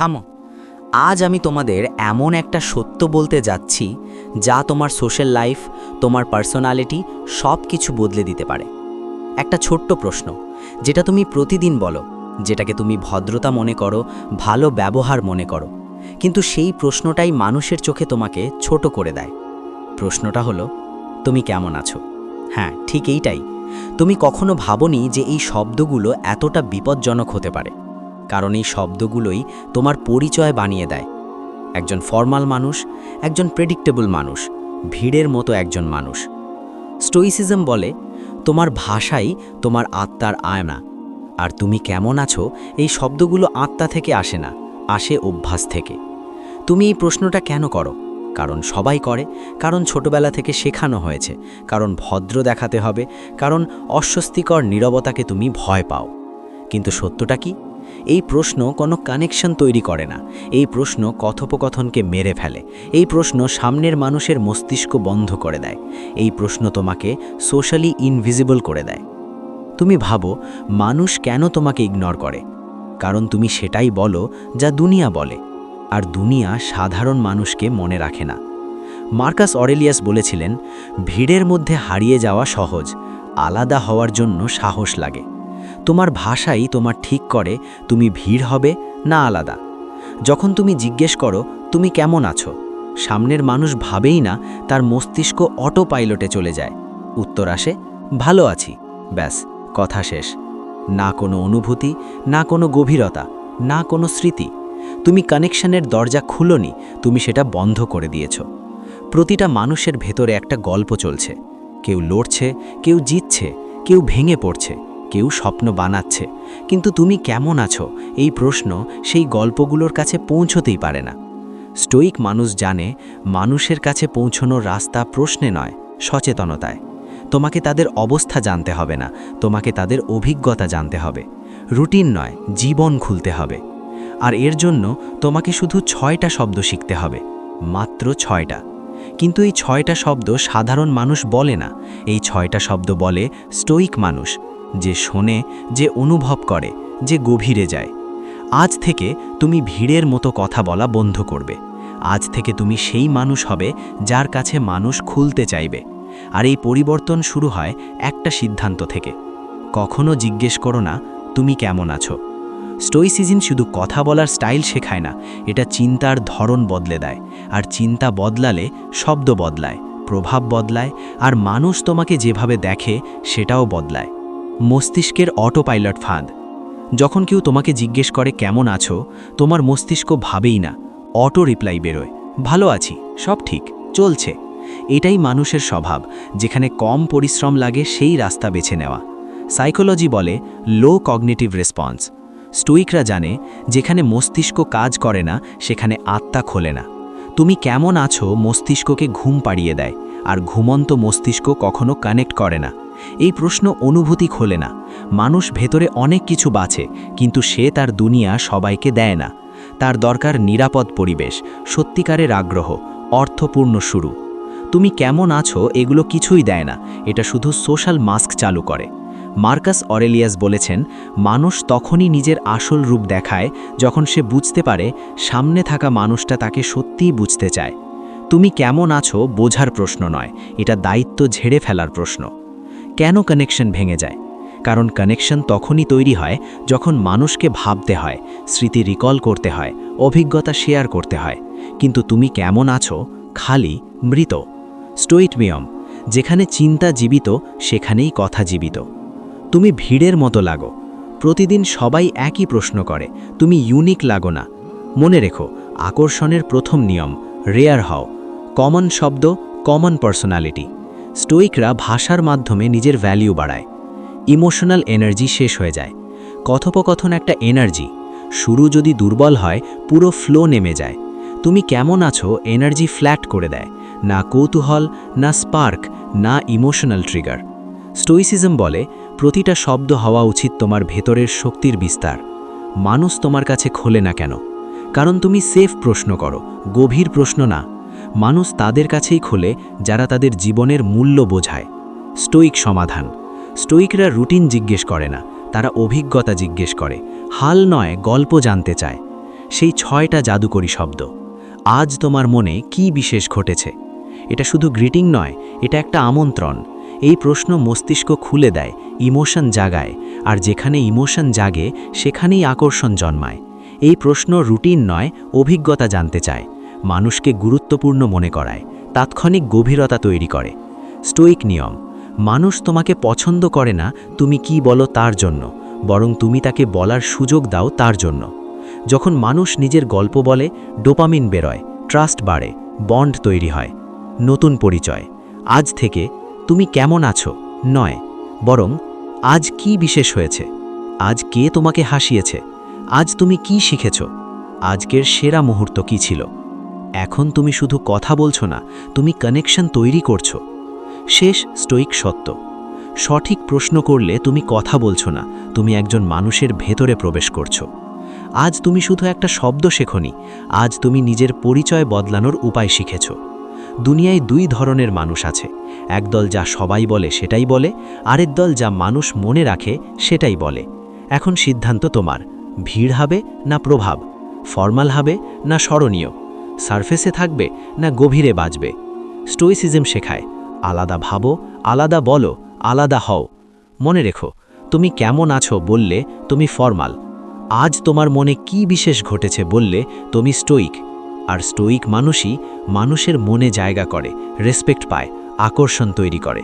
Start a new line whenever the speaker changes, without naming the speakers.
থামো। আজ আমি তোমাদের এমন একটা সত্য বলতে যাচ্ছি, যা তোমার সোশ্যাল লাইফ, তোমার পার্সোনালিটি সব কিছু বদলে দিতে পারে। একটা ছোট্ট প্রশ্ন, যেটা তুমি প্রতিদিন বলো, যেটাকে তুমি ভদ্রতা মনে করো, ভালো ব্যবহার মনে করো, কিন্তু সেই প্রশ্নটাই মানুষের চোখে তোমাকে ছোট করে দেয়। প্রশ্নটা হলো, তুমি কেমন আছো? হ্যাঁ ঠিক এইটাই। তুমি কখনো ভাবনি যে এই শব্দগুলো এতটা বিপজ্জনক হতে পারে? কারণ এই শব্দগুলোই তোমার পরিচয় বানিয়ে দেয়। একজন ফর্মাল মানুষ, একজন প্রেডিক্টেবল মানুষ, ভিড়ের মতো একজন মানুষ। স্টোইসিজম বলে, তোমার ভাষাই তোমার আত্মার আয়না। আর তুমি কেমন আছো, এই শব্দগুলো আত্মা থেকে আসে না, আসে অভ্যাস থেকে। তুমি এই প্রশ্নটা কেন করো? কারণ সবাই করে, কারণ ছোটবেলা থেকে শেখানো হয়েছে, কারণ ভদ্র দেখাতে হবে, কারণ অস্বস্তিকর নীরবতাকে তুমি ভয় পাও। কিন্তু সত্যটা কি? এই প্রশ্ন কোনো কানেকশন তৈরি করে না। এই প্রশ্ন কথোপকথনকে মেরে ফেলে। এই প্রশ্ন সামনের মানুষের মস্তিষ্ক বন্ধ করে দেয়। এই প্রশ্ন তোমাকে সোশ্যালি ইনভিজিবল করে দেয়। তুমি ভাবো, মানুষ কেন তোমাকে ইগনোর করে? কারণ তুমি সেটাই বলো যা দুনিয়া বলে। আর দুনিয়া সাধারণ মানুষকে মনে রাখে না। মার্কাস অরেলিয়াস বলেছিলেন, ভিড়ের মধ্যে হারিয়ে যাওয়া সহজ, আলাদা হওয়ার জন্য সাহস লাগে। তোমার ভাষাই তোমার ঠিক করে, তুমি ভিড় হবে, না আলাদা। যখন তুমি জিজ্ঞেস করো, তুমি কেমন আছো? সামনের মানুষ ভাবেই না, তার মস্তিষ্ক অটো পাইলটে চলে যায়। উত্তর আসে, ভালো আছি। ব্যাস, কথা শেষ। না কোনো অনুভূতি, না কোনো গভীরতা, না কোনো স্মৃতি। তুমি কানেকশনের দরজা খুলোনি, তুমি সেটা বন্ধ করে দিয়েছ। প্রতিটা মানুষের ভেতরে একটা গল্প চলছে। কেউ লড়ছে, কেউ জিতছে, কেউ ভেঙে পড়ছে। কেউ স্বপ্ন বানাচ্ছে। কিন্তু তুমি কেমন আছো? এই প্রশ্ন সেই গল্পগুলোর কাছে পৌঁছতেই পারে না। স্টোইক মানুষ জানে, মানুষের কাছে পৌঁছনোর রাস্তা প্রশ্নে নয়, সচেতনতায়। তোমাকে তাদের অবস্থা জানতে হবে না, তোমাকে তাদের অভিজ্ঞতা জানতে হবে। রুটিন নয়, জীবন খুলতে হবে। আর এর জন্য তোমাকে শুধু ছয়টা শব্দ শিখতে হবে, মাত্র ছয়টা। কিন্তু এই ছয়টা শব্দ সাধারণ মানুষ বলে না। এই ছয়টা শব্দ বলে স্টোইক মানুষ। যে শোনে, যে অনুভব করে, যে গভীরে যায়। আজ থেকে তুমি ভিড়ের মতো কথা বলা বন্ধ করবে। আজ থেকে তুমি সেই মানুষ হবে যার কাছে মানুষ খুলতে চাইবে। আর এই পরিবর্তন শুরু হয় একটা সিদ্ধান্ত থেকে। কখনো জিজ্ঞেস করো না, তুমি কেমন আছো? স্টোইসিজিন শুধু কথা বলার স্টাইল শেখায় না, এটা চিন্তার ধরন বদলে দেয়। আর চিন্তা বদলালে শব্দ বদলায়, প্রভাব বদলায়, আর মানুষ তোমাকে যেভাবে দেখে সেটাও বদলায়। মস্তিষ্কের অটো পাইলট ফাঁদ। যখন কেউ তোমাকে জিজ্ঞেস করে, কেমন আছো? তোমার মস্তিষ্ক ভাবেই না। অটো রিপ্লাই বেরোয়, ভালো আছি, সব ঠিক, চলছে। এটাই মানুষের স্বভাব, যেখানে কম পরিশ্রম লাগে সেই রাস্তা বেছে নেওয়া। সাইকোলজি বলে লো কগনেটিভ রেসপন্স স্টোইকরা জানে, যেখানে মস্তিষ্ক কাজ করে না, সেখানে আত্মা খোলে না। তুমি কেমন আছো, মস্তিষ্ককে ঘুম পাড়িয়ে দেয়। আর ঘুমন্ত মস্তিষ্ক কখনো কানেক্ট করে না। এই প্রশ্ন অনুভূতি খোলে না। মানুষ ভেতরে অনেক কিছু বাছে, কিন্তু সে তার দুনিয়া সবাইকে দেয় না। তার দরকার নিরাপদ পরিবেশ, সত্যিকারের আগ্রহ, অর্থপূর্ণ শুরু। তুমি কেমন আছো এগুলো কিছুই দেয় না, এটা শুধু সোশ্যাল মাস্ক চালু করে। মার্কাস অরেলিয়াস বলেছেন, মানুষ তখনই নিজের আসল রূপ দেখায় যখন সে বুঝতে পারে সামনে থাকা মানুষটা তাকে সত্যিই বুঝতে চায়। তুমি কেমন আছো বোঝার প্রশ্ন নয়। এটা দায়িত্ব ঝেড়ে ফেলার প্রশ্ন। কেন কানেকশন ভেঙে যায়? কারণ কানেকশন তখনই তৈরি হয় যখন মানুষকে ভাবতে হয়, স্মৃতি রিকল করতে হয়, অভিজ্ঞতা শেয়ার করতে হয়। কিন্তু তুমি কেমন আছো? খালি, মৃত। স্টোইটমিয়ম যেখানে চিন্তা জীবিত, সেখানেই কথা জীবিত। তুমি ভিড়ের মতো লাগো। প্রতিদিন সবাই একই প্রশ্ন করে, তুমি ইউনিক লাগো না। মনে রেখো, আকর্ষণের প্রথম নিয়ম রেয়ার হও। কমন শব্দ, কমন পার্সোনালিটি। স্টোইকরা ভাষার মাধ্যমে নিজের ভ্যালিউ বাড়ায়। ইমোশনাল এনার্জি শেষ হয়ে যায়। কথোপকথন একটা এনার্জি। শুরু যদি দুর্বল হয়, পুরো ফ্লো নেমে যায়। তুমি কেমন আছো, এনার্জি ফ্ল্যাট করে দেয়। না কৌতূহল, না স্পার্ক না ইমোশনাল ট্রিগার স্টোইসিজম বলে, প্রতিটা শব্দ হওয়া উচিত তোমার ভেতরের শক্তির বিস্তার। মানুষ তোমার কাছে খোলে না কেন? কারণ তুমি সেফ প্রশ্ন করো, গভীর প্রশ্ন না। মানুষ তাদের কাছেই খোলে যারা তাদের জীবনের মূল্য বোঝায়। স্টোইক সমাধান। স্টোইকরা রুটিন জিজ্ঞেস করে না, তারা অভিজ্ঞতা জিজ্ঞেস করে। হাল নয়, গল্প জানতে চায়।
সেই ছয়টা জাদুকরী শব্দ। আজ তোমার মনে কি বিশেষ ঘটেছে? এটা শুধু গ্রিটিং নয়, এটা একটা আমন্ত্রণ। এই প্রশ্ন মস্তিষ্ক খুলে দেয়, ইমোশন জাগায়, আর যেখানে ইমোশন জাগে, সেখানেই আকর্ষণ জন্মায়। এই প্রশ্ন রুটিন নয়, অভিজ্ঞতা জানতে চায়। মানুষকে গুরুত্বপূর্ণ মনে করায়, তাৎক্ষণিক গভীরতা তৈরি করে। স্টোইক নিয়ম, মানুষ তোমাকে পছন্দ করে না, তুমি কি বলো তার জন্য, বরং তুমি তাকে বলার সুযোগ দাও তার জন্য। যখন মানুষ নিজের গল্প বলে, ডোপামিন বেরোয়, ট্রাস্ট বাড়ে, বন্ড তৈরি হয়। নতুন পরিচয়, আজ থেকে তুমি কেমন আছো? নয়, বরং আজ কি বিশেষ হয়েছে? আজ কে তোমাকে হাসিয়েছে? আজ তুমি কি শিখেছ? আজকের সেরা মুহূর্ত কি ছিল? এখন তুমি শুধু কথা বলছো না, তুমি কানেকশন তৈরি করছ। শেষ স্টোইক সত্য। সঠিক প্রশ্ন করলে তুমি কথা বলছো না, তুমি একজন মানুষের ভেতরে প্রবেশ করছ। আজ তুমি শুধু একটা শব্দ শেখনি, আজ তুমি নিজের পরিচয় বদলানোর উপায় শিখেছ। দুনিয়ায় দুই ধরনের মানুষ আছে, একদল যা সবাই বলে সেটাই বলে, আরেক দল যা মানুষ মনে রাখে সেটাই বলে। এখন সিদ্ধান্ত তোমার, ভিড় হবে না প্রভাব, ফর্মাল হবে না স্মরণীয়। সারফেসে থাকবে না গভীরে বাজবে? স্টোইসিজম শেখায়, আলাদা ভাবো, আলাদা বলো, আলাদা হও। মনে রেখো, তুমি কেমন আছো বললে তুমি ফর্মাল। আজ তোমার মনে কি বিশেষ ঘটেছে বললে তুমি স্টোইক। আর স্টোইক মানুষই মানুষের মনে জায়গা করে, রেসপেক্ট পায়, আকর্ষণ তৈরি করে।